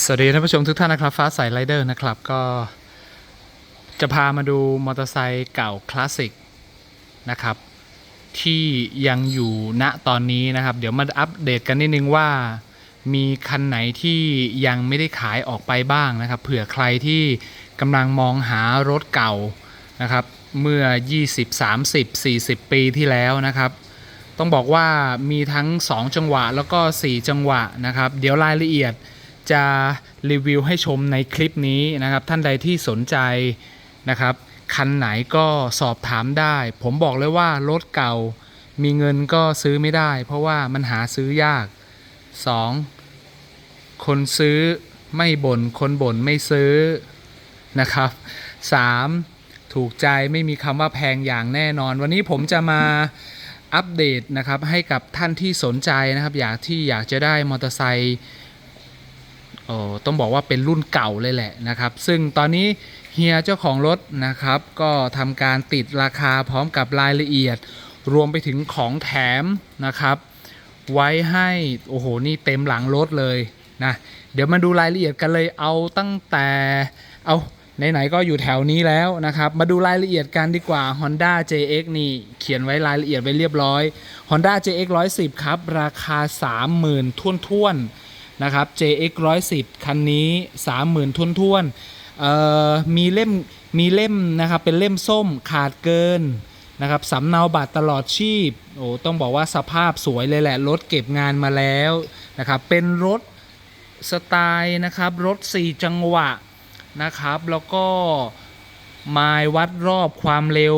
สวัสดีท่านผู้ชมทุกท่านนะครับฟ้าใสไรเดอร์นะครับก็จะพามาดูมอเตอร์ไซค์เก่าคลาสสิกนะครับ ที่ยังอยู่ณตอนนี้นะครับ เดี๋ยวมาอัปเดตกันนิดนึงว่า มีคันไหนที่ยังไม่ได้ขายออกไปบ้างนะครับ เผื่อใครที่กำลังมองหารถเก่านะครับ เมื่อ 20 30 40 ปีที่แล้วนะครับต้องบอกว่ามีทั้ง 2 จังหวะแล้วก็ 4 จังหวะนะครับ เดี๋ยวรายละเอียด จะรีวิวให้ชมในคลิปนี้นะครับ ท่านใดที่สนใจนะครับคันไหนก็สอบถามได้ ผมบอกเลยว่ารถเก่ามีเงินก็ซื้อไม่ได้ เพราะว่ามันหาซื้อยาก 2. คนซื้อไม่บ่นคนบ่นไม่ซื้อนะครับ 3. ถูกใจไม่มีคำว่าแพงอย่างแน่นอน วันนี้ผมจะมาอัปเดตนะครับให้กับท่านที่สนใจนะครับ อยากที่อยากจะได้มอเตอร์ไซค์ โอ้ต้องบอกว่าเป็นรุ่นเก่าเลยแหละนะครับ ซึ่งตอนนี้เฮียเจ้าของรถนะครับ ก็ทำการติดราคาพร้อมกับรายละเอียด รวมไปถึงของแถมนะครับ ไว้ให้โอ้โหนี่เต็มหลังรถเลยนะเดี๋ยวมาดูรายละเอียดกันเลยเอาตั้งแต่เอาไหนๆก็อยู่แถวนี้แล้วนะครับ มาดูรายละเอียดกันดีกว่า Honda JX นี่เขียนไว้รายละเอียดไว้เรียบร้อย Honda JX 110 ครับ ราคา 30,000 ท่วนท่นๆ นะครับ JX 110 คันนี้ 30,000ท่วนท่วนๆมีเล่มมีเล่มนะครับเป็นเล่มส้มขาดเกินนะครับสำเนาบัตรตลอดชีพโอ้ต้องบอกว่าสภาพสวยเลยแหละ รถเก็บงานมาแล้วนะครับเป็นรถสไตล์นะครับรถ 4 จังหวะนะครับ แล้วก็ไมล์วัดรอบความเร็ว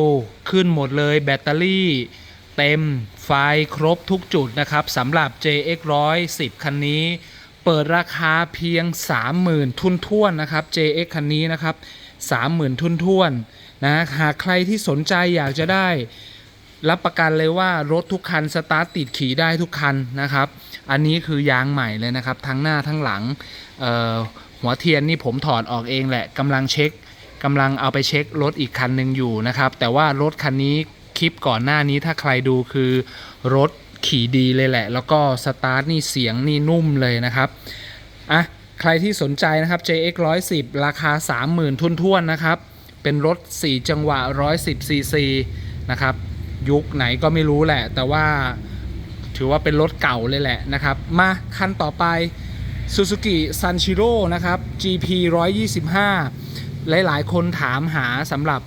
ขึ้นหมดเลยแบตเตอรี่เต็มไฟครบทุกจุดนะครับสำหรับ JX 110 คันนี้ เปิดราคาเพียง 30,000 ทุนท่วนนะครับ JX คันนี้นะครับ 30,000 ทุนท่วนนะหากใครที่สนใจอยากจะได้รับประกันเลยว่ารถทุกคันสตาร์ทติดขี่ได้ทุกคันนะครับ อันนี้คือยางใหม่เลยนะครับ ทั้งหน้าทั้งหลังหัวเทียนนี่ผมถอดออกเองแหละกำลังเช็คกำลังเอาไปเช็ครถอีกคันหนึ่งอยู่นะครับ แต่ว่ารถคันนี้คลิปก่อนหน้านี้ถ้าใครดูคือรถ ขี่ดีเลยแหละ แล้วก็สตาร์ทนี่เสียงนี่นุ่มเลยนะครับอะใครที่สนใจนะครับ JX 110 ราคา 30,000ทุนท่วนๆนะครับ เป็นรถ 4 จังหวะ 110 cc นะครับ ยุคไหนก็ไม่รู้แหละ แต่ว่าถือว่าเป็นรถเก่าเลยแหละนะครับ มาคันต่อไป Suzuki Sanchiro นะครับ GP 125 หลาย ๆ คนถามหาสำหรับ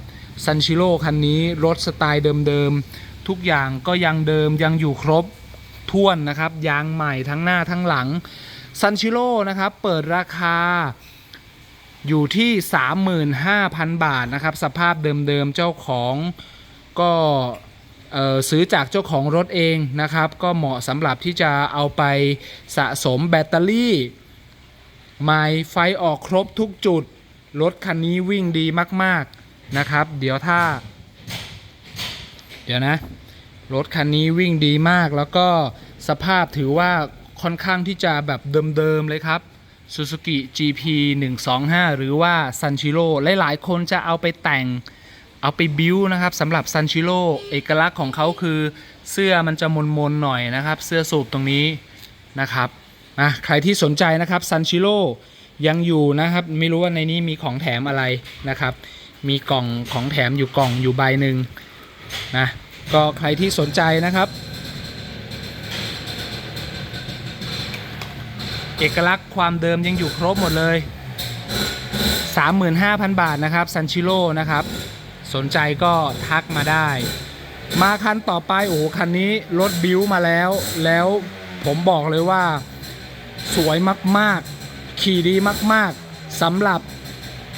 Sanchiro คันนี้รถสไตล์เดิม ๆ ทุกอย่างก็ยังเดิมยังอยู่ครบถ้วนนะครับ ยางใหม่ทั้งหน้าทั้งหลัง Sanchiro นะครับ เปิดราคาอยู่ที่ 35,000 บาทนะครับ สภาพเดิมๆเจ้าของก็ซื้อจากเจ้าของรถเองนะครับ ก็เหมาะสำหรับที่จะเอาไปสะสมแบตเตอรี่ไมล์ไฟออกครบทุกจุด รถคันนี้วิ่งดีมาก ๆ นะครับ เดี๋ยวถ้า เดี๋ยวนะ รถคันนี้วิ่งดีมากแล้วก็สภาพถือว่าค่อนข้างที่จะแบบเดิมๆเลยครับ Suzuki GP 125 หรือว่า Sanchiro หลายๆ คนจะเอาไปแต่งเอาไปบิวนะครับสำหรับ Sanchiro เอกลักษณ์ของเขาคือเสื้อมันจะมนๆหน่อยนะครับ เสื้อสูบตรงนี้นะครับนะใครที่สนใจนะครับ Sanchiro ยังอยู่นะครับ ไม่รู้ว่าในนี้มีของแถมอะไรนะครับ มีกล่องของแถมอยู่กล่องอยู่ใบหนึ่ง นะ ก็ใครที่สนใจนะครับ เอกลักษณ์ความเดิมยังอยู่ครบหมดเลย 35,000 บาทนะครับซันชิโร่นะครับ สนใจก็ทักมาได้ มาคันต่อไปโอ้คันนี้รถบิวมาแล้ว แล้วผมบอกเลยว่าสวยมากๆ ขี่ดีมากๆสำหรับ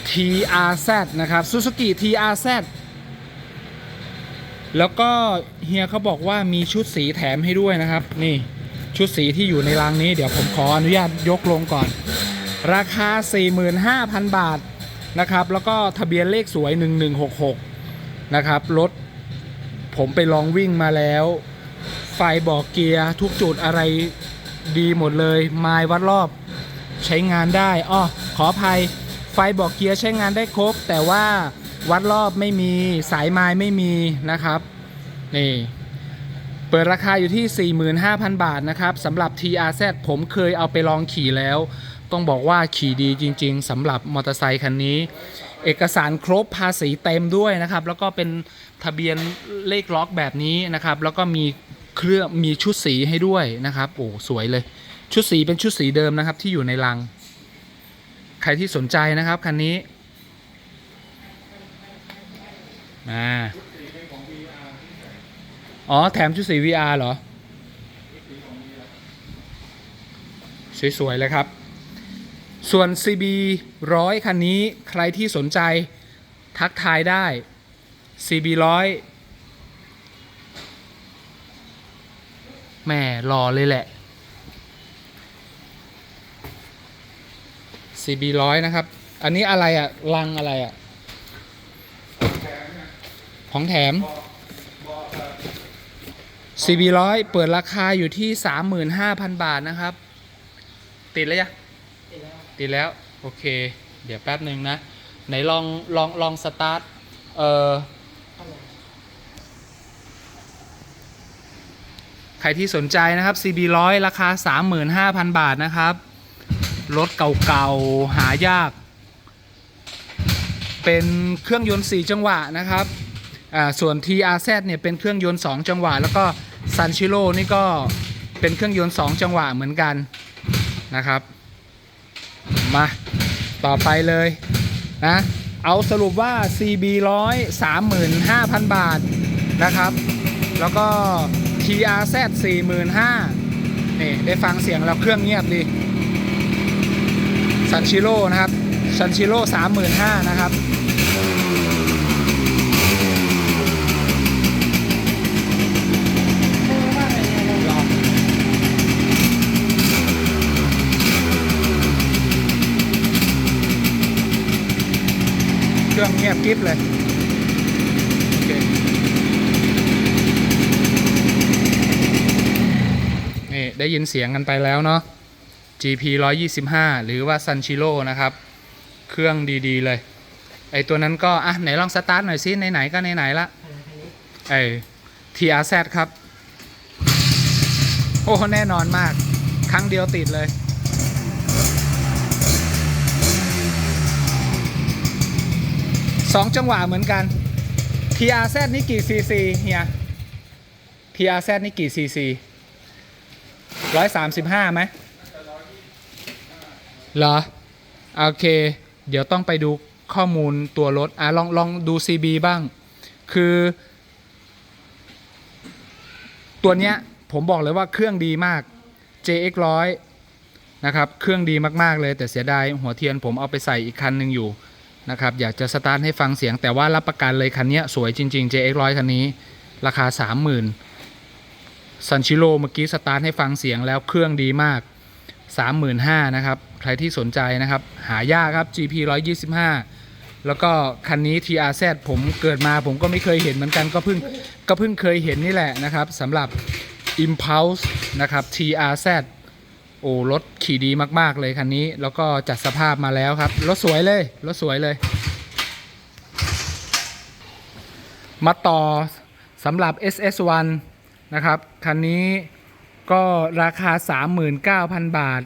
TRZ นะครับ Suzuki TRZ แล้วก็เฮียเขาบอกว่ามีชุดสีแถมให้ด้วยนะครับ นี่ชุดสีที่อยู่ในรังนี้เดี๋ยวผมขออนุญาตยกลงก่อน ราคา 45,000 บาทนะครับ แล้วก็ทะเบียนเลขสวย 1166 นะครับรถผมไปลองวิ่งมาแล้ว ไฟบอกเกียร์ทุกจุดอะไรดีหมดเลยไมล์วัดรอบใช้งานได้อ้อขออภัยไฟบอกเกียร์ใช้งานได้ครบ แต่ว่า วัดรอบไม่มีสายไม้ไม่มีนะครับนี่เปิดราคาอยู่ที่ 45,000 บาทนะครับสำหรับ TRZ ผมเคยเอาไปลองขี่แล้ว ต้องบอกว่าขี่ดีจริง ๆสำหรับมอเตอร์ไซคันนี้ เอกสารครบภาษีเต็มด้วยนะครับ แล้วก็เป็นทะเบียนเลขล็อกแบบนี้นะครับ แล้วก็มีเครื่องมีชุดสีให้ด้วยนะครับ โอ้สวยเลย ชุดสีเป็นชุดสีเดิมนะครับที่อยู่ในลัง ใครที่สนใจนะครับคันนี้ มาอ๋อ แถมชุดสี VR เหรอ สวย ๆ เลยครับ ส่วน CB ร้อยคันนี้ใครที่สนใจทักทายได้ CB ร้อยแหม่รอเลยแหละ CB ร้อยนะครับ อันนี้อะไรอะลังอะไรอะ ของแถม CB ร้อยเปิดราคาอยู่ที่ 35,000 บาทนะครับ ติดแล้วยังติดแล้ว โอเค เดี๋ยวแป๊บหนึ่งนะ ไหนลองลองลองสตาร์ท เอ่อ ใครที่สนใจนะครับ CB ร้อยราคา 35,000 บาทนะครับ รถเก่าๆ หายาก เป็นเครื่องยนต์ 4 จังหวะนะครับ ส่วน TRZ เนี่ยเป็นเครื่องยนต์ 2 จังหวะ แล้วก็ Sanchiro นี่ก็เป็นเครื่องยนต์ 2 จังหวะเหมือนกันนะครับ มาต่อไปเลยนะเอาสรุปว่า CB ร้อย35,000 บาทนะครับ แล้วก็ TRZ 45,000นี่ได้ฟังเสียงแล้วเครื่องเงียบดีซันชิโร่นะครับซันชิโร่35,000นะครับ รื่อง เงียบกริบเลย โอเค นี่ ได้ยินเสียงกันไปแล้วเนาะ GP 125 หรือว่า Sanchiro นะครับ เครื่องดีๆเลย ไอตัวนั้นก็ อะ ไหนลองสตาร์ทหน่อยซิไหนๆก็ไหนๆละไอ TRZ ครับ โอ้ แน่นอนมาก ครั้งเดียวติดเลย สองจังหวะเหมือนกัน TRZ นี่กี่ซีซีเฮีย TRZ นี่กี่ซีซีร้อยสามสิบห้าไหมเหรอ โอเค เดี๋ยวต้องไปดูข้อมูลตัวรถ อะ ลอง ลองดู CB บ้าง คือ ตัวเนี้ย ผมบอกเลยว่าเครื่องดีมาก JX 100นะครับ เครื่องดีมาก ๆ เลย แต่เสียดาย หัวเทียนผมเอาไปใส่อีกคันหนึ่งอยู่ นะครับอยากจะสตาร์ทให้ฟังเสียงแต่ว่ารับประกันเลยคันนี้สวยจริง ๆ JX 100 คันนี้ ราคา 30,000ซันชิโร่เมื่อกี้สตาร์ทให้ฟังเสียงแล้วเครื่องดีมาก 35,000นะครับใครที่สนใจนะครับ หายากครับ GP 125 แล้วก็คันนี้ TRZ ผมเกิดมาผมก็ไม่เคยเห็นเหมือนกันก็เพิ่งก็เพิ่งเคยเห็นนี่แหละนะครับสำหรับ Impulse นะครับ TRZ โอ้รถขี่ดีมาก ๆ เลยคันนี้ แล้วก็จัดสภาพมาแล้วครับ รถสวยเลย รถสวยเลย มาต่อสำหรับ SS1 นะครับ คันนี้ก็ราคา 39,000 บาท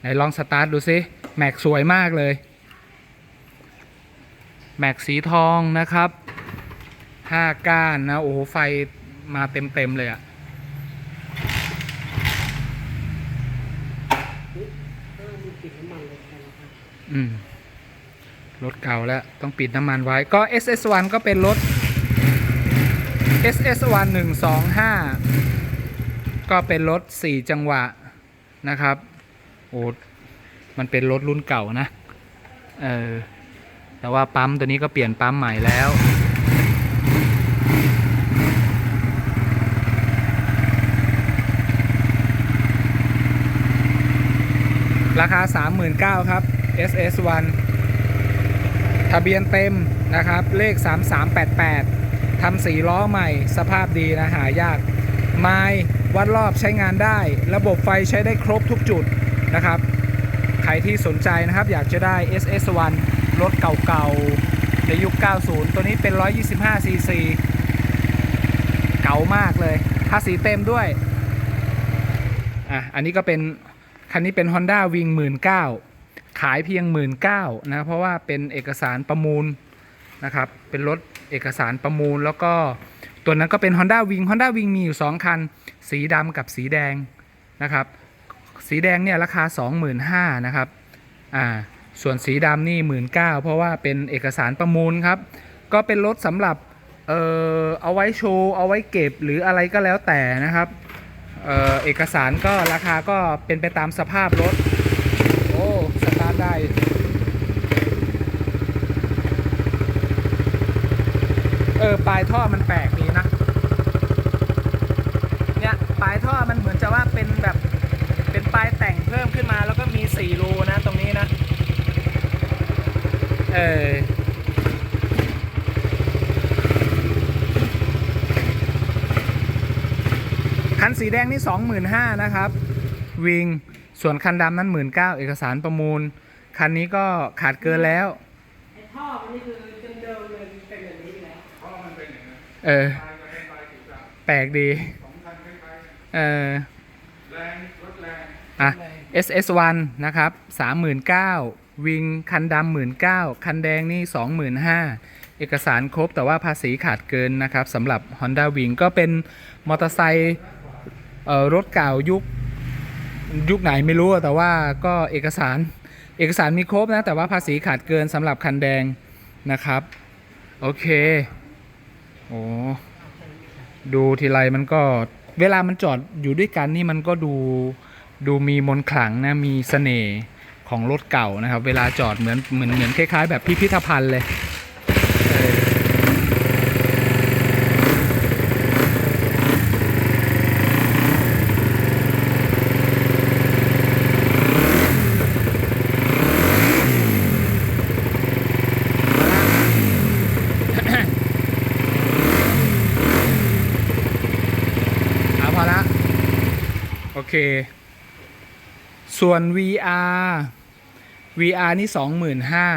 ไหนลองสตาร์ทดูซิแม็กสวยมากเลย แม็กสีทองนะครับ 5 ก้านนะ โอ้โห ไฟมาเต็ม ๆ เลยอะ อืม รถเก่าแล้ว ต้องปิดน้ำมันไว้ก็ SS1 ก็เป็นรถ SS1 125 ก็เป็นรถ 4 จังหวะนะครับ โอ้มันเป็นรถรุ่นเก่านะ เออ แต่ว่าปั๊มตัวนี้ก็เปลี่ยนปั๊มใหม่แล้ว ราคา 39,000ครับ SS1 ทะเบียนเต็มนะครับ เลข 3388ทำสีล้อใหม่ สภาพดีนะหายาก ไม้วัดรอบใช้งานได้ ระบบไฟใช้ได้ครบทุกจุดนะครับ ใครที่สนใจนะครับ อยากจะได้ SS1 รถเก่าๆ ในยุค 90 ตัวนี้เป็น 125 cc เก่ามากเลยภาษีเต็มด้วย อะ อันนี้ก็เป็น คันนี้เป็น Honda Wing 19,000ขายเพียง 1 9ื่นนะเพราะว่าเป็นเอกสารประมูลนะครับเป็นรถเอกสารประมูลแล้วก็ตัวนั้นก็เป็น Honda Wing Honda Wing มีอยู่ 2 คัน สีดำกับสีแดงนะครับสีแดงเนี่ยราคา 25,000นะครับอ่าส่วนสีดำนี่ 19,000เพราะว่าเป็นเอกสารประมูลครับก็เป็นรถสำหรับเอ่อเอาไว้โชว์เอาไว้เก็บหรืออะไรก็แล้วแต่นะครับ เออเอกสารก็ราคาก็เป็นไปตามสภาพรถ โอ้สตาร์ทได้เออปลายท่อมันแปลกดีนะ เนี่ยปลายท่อมันเหมือนจะว่าเป็นแบบเป็นปลายแต่งเพิ่มขึ้นมาแล้วก็มี4รูนะตรงนี้นะ เออ สีแดงนี่ 25,000นะครับ วิง ส่วนคันดำนั้น 19,000เอกสารประมูล คันนี้ก็ขาดเกินแล้วไอ้ท่อมันนี่คือเดิมๆเลยมันเป็นแบบนี้อยู่แล้วเออ แปลกดีเอออะ SS1 นะครับ 39,000วิงคันดำ19,000คันแดงนี่ 25,000เอกสารครบแต่ว่าภาษีขาดเกินนะครับสำหรับ Honda Wing ก็เป็นมอเตอร์ไซค์เอ่อ รถเก่ายุคยุคไหนไม่รู้แต่ว่าก็เอกสารเอกสารมีครบนะ แต่ว่าภาษีขาดเกินสำหรับคันแดงนะครับ โอเคโอ้ดูทีไรมันก็เวลามันจอดอยู่ด้วยกันนี่มันก็ดูดูมีมนขลังนะมีเสน่ห์ของรถเก่านะครับ เวลาจอดเหมือนเหมือนเหมือนคล้ายๆ แบบพิพิธภัณฑ์เลย เอาพอละโอเค ส่วน VR VR นี่สองหมื่นห้า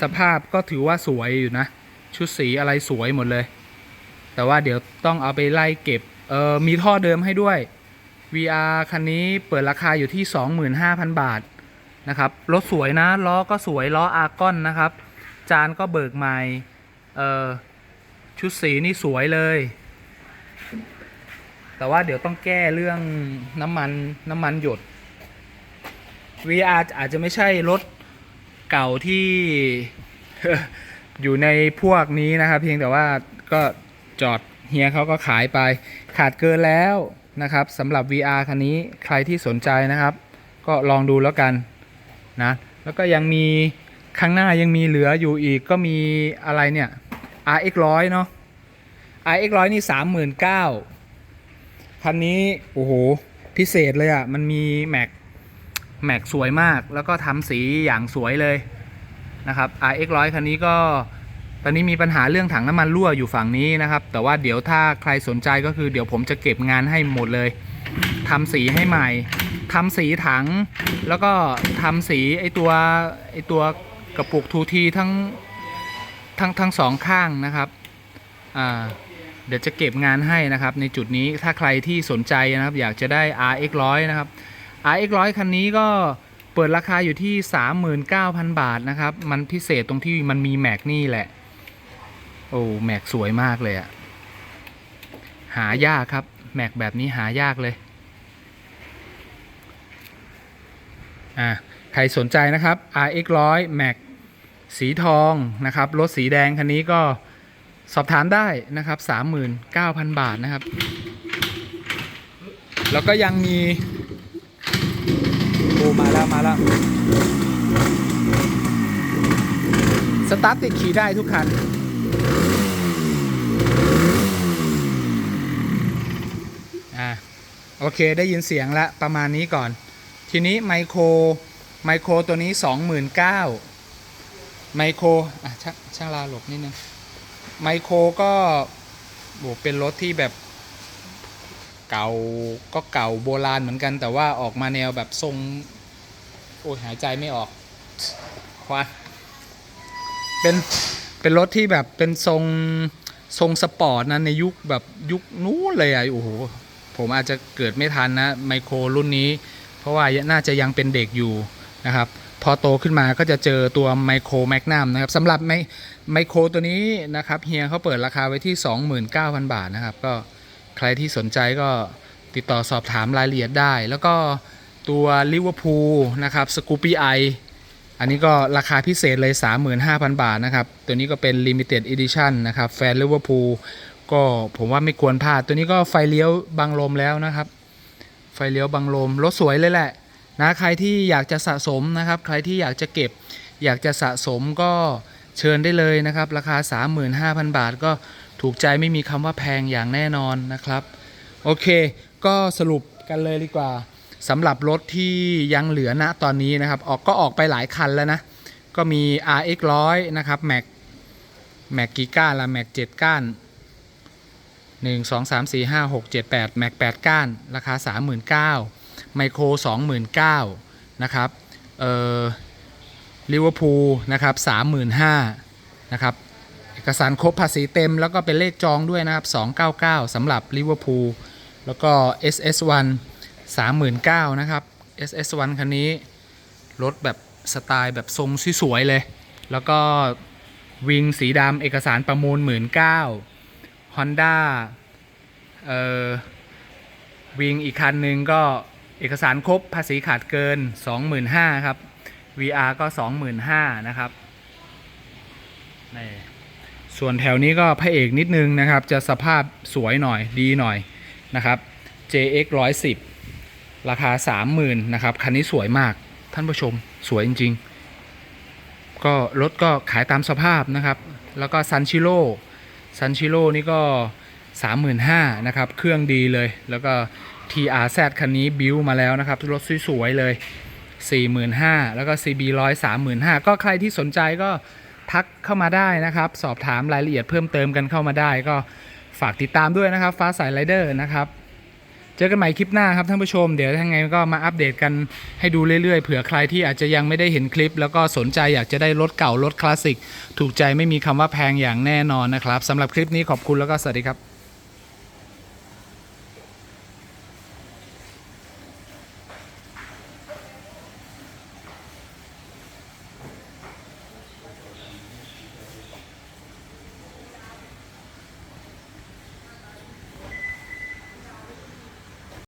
สภาพก็ถือว่าสวยอยู่นะ ชุดสีอะไรสวยหมดเลย แต่ว่าเดี๋ยวต้องเอาไปไล่เก็บ เออมีท่อเดิมให้ด้วย VR คันนี้เปิดราคาอยู่ที่ 25,000 บาทนะครับ รถสวยนะ ล้อก็สวย ล้ออาร์กอนนะครับ จานก็เบิกใหม่ เออชุดสีนี่สวยเลย แต่ว่าเดี๋ยวต้องแก้เรื่องน้ำมันน้ำมันหยด VR อาจจะไม่ใช่รถเก่าที่อยู่ในพวกนี้นะครับ เพียงแต่ว่าก็จอดเฮียเขาก็ขายไปขาดเกินแล้วนะครับสำหรับ VR คันนี้ใครที่สนใจนะครับ ก็ลองดูแล้วกันนะแล้วก็ยังมีข้างหน้ายังมีเหลืออยู่อีกก็มีอะไรเนี่ย RX 100เนาะ RX 100นี่39,000 คันนี้โอ้โหพิเศษเลยอะ่ะ มันมีแม็กแม็กสวยมาก แล้วก็ทำสีอย่างสวยเลยนะครับ RX 100คันนี้ก็ตอนนี้มีปัญหาเรื่องถังน้ำมันรั่วอยู่ฝั่งนี้นะครับ แต่ว่าเดี๋ยวถ้าใครสนใจก็คือเดี๋ยวผมจะเก็บงานให้หมดเลยทำสีให้ใหม่ทำสีถัง แล้วก็ทำสีไอตัวไอตัวกระปุกทูทีทั้งทั้งทั้งสองข้างนะครับอ่า เดี๋ยวจะเก็บงานให้นะครับ ในจุดนี้ถ้าใครที่สนใจนะครับ อยากจะได้ RX 100นะครับ RX 100คันนี้ก็เปิดราคาอยู่ที่ 39,000 บาทนะครับ มันพิเศษตรงที่มันมีแม็กนี่แหละ โอ้แม็กสวยมากเลยอะหายากครับ แม็กแบบนี้หายากเลยอ่าใครสนใจนะครับ RX 100 Max สีทองนะครับ รถสีแดงคันนี้ก็ สอบถามได้นะครับ 39,000 บาทนะครับ แล้วก็ยังมี โอ้มาแล้วมาแล้ว สตาร์ทติดขี่ได้ทุกคัน อ่าโอเคได้ยินเสียงแล้วประมาณนี้ก่อน ทีนี้ไมโครไมโครตัวนี้ 29,000ไมโครอะช่างช่างลาหลบนิดนึง ไมโครก็โหเป็นรถที่แบบเก่าก็เก่าโบราณเหมือนกัน แต่ว่าออกมาแนวแบบทรง โอ้ยหายใจไม่ออกควันเป็นเป็นรถที่แบบเป็นทรงทรงสปอร์ตนะในยุคแบบยุคนู้นเลยอะโอ้โหผมอาจจะเกิดไม่ทันนะไมโครรุ่นนี้ เพราะว่าน่าจะยังเป็นเด็กอยู่นะครับ พอโตขึ้นมาก็จะเจอตัวไมโครแมกนัมนะครับสำหรับไมไมโครตัวนี้นะครับเฮียเขาเปิดราคาไว้ที่ 29,000 บาทนะครับ ก็ใครที่สนใจก็ติดต่อสอบถามรายละเอียดได้ แล้วก็ตัวลิเวอร์พูลนะครับสกูปี้ไออันนี้ก็ราคาพิเศษเลย 35,000 บาทนะครับ ตัวนี้ก็เป็น Limited Edition นะครับ แฟนลิเวอร์พูลก็ผมว่าไม่ควรพลาด ตัวนี้ก็ไฟเลี้ยวบังลมแล้วนะครับ ไฟเลี้ยวบังลมรถสวยเลยแหละ นะใครที่อยากจะสะสมนะครับ ใครที่อยากจะเก็บ อยากจะสะสมก็เชิญได้เลยนะครับ ราคา 35,000 บาทก็ถูกใจไม่มีคำว่าแพงอย่างแน่นอนนะครับ โอเค ก็สรุปกันเลยดีกว่าสำหรับรถที่ยังเหลือณตอนนี้นะครับ ออกก็ออกไปหลายคันแล้วนะ ก็มี RX 100นะครับ Mac Mac กี่ก้านละ Mac 7ก้าน1 2 3 4 5 6 7 8 Mac 8ก้าน ราคา39,000 ไมโคร 29,000นะครับเอ่อลิเวอร์พูลนะครับ35,000นะครับเอกสารครบภาษีเต็มแล้วก็เป็นเลขจองด้วยนะครับ299สำหรับลิเวอร์พูลแล้วก็ SS1 39,000นะครับ SS1 คันนี้รถแบบสไตล์แบบทรงสวยๆเลย แล้วก็วิงสีดำเอกสารประมูล 19,000 Honda เอ่อวิงอีกคันหนึ่งก็ เอกสารครบภาษีขาดเกิน 25,000ครับ VR ก็ 25,000นะครับนี่ส่วนแถวนี้ก็พระเอกนิดนึงนะครับ จะสภาพสวยหน่อยดีหน่อยนะครับ JX 110 ราคา 30,000นะครับ คันนี้สวยมากท่านผู้ชมสวยจริง ๆ ก็รถก็ขายตามสภาพนะครับ แล้วก็ซันชิโร่ซันชิโร่นี่ก็ 35,000นะครับ เครื่องดีเลยแล้วก็ TRZ คันนี้บิวมาแล้วนะครับ รถสวยๆเลย 45,000 แล้วก็ CB 100 35,000 ก็ใครที่สนใจก็ทักเข้ามาได้นะครับ สอบถามรายละเอียดเพิ่มเติมกันเข้ามาได้ ก็ฝากติดตามด้วยนะครับ ฟ้าสายไรเดอร์นะครับเจอกันใหม่คลิปหน้าครับท่านผู้ชม เดี๋ยวยังไงก็มาอัปเดตกันให้ดูเรื่อยๆ เผื่อใครที่อาจจะยังไม่ได้เห็นคลิป แล้วก็สนใจอยากจะได้รถเก่ารถคลาสสิก ถูกใจไม่มีคำว่าแพงอย่างแน่นอนนะครับสำหรับคลิปนี้ขอบคุณแล้วก็สวัสดีครับ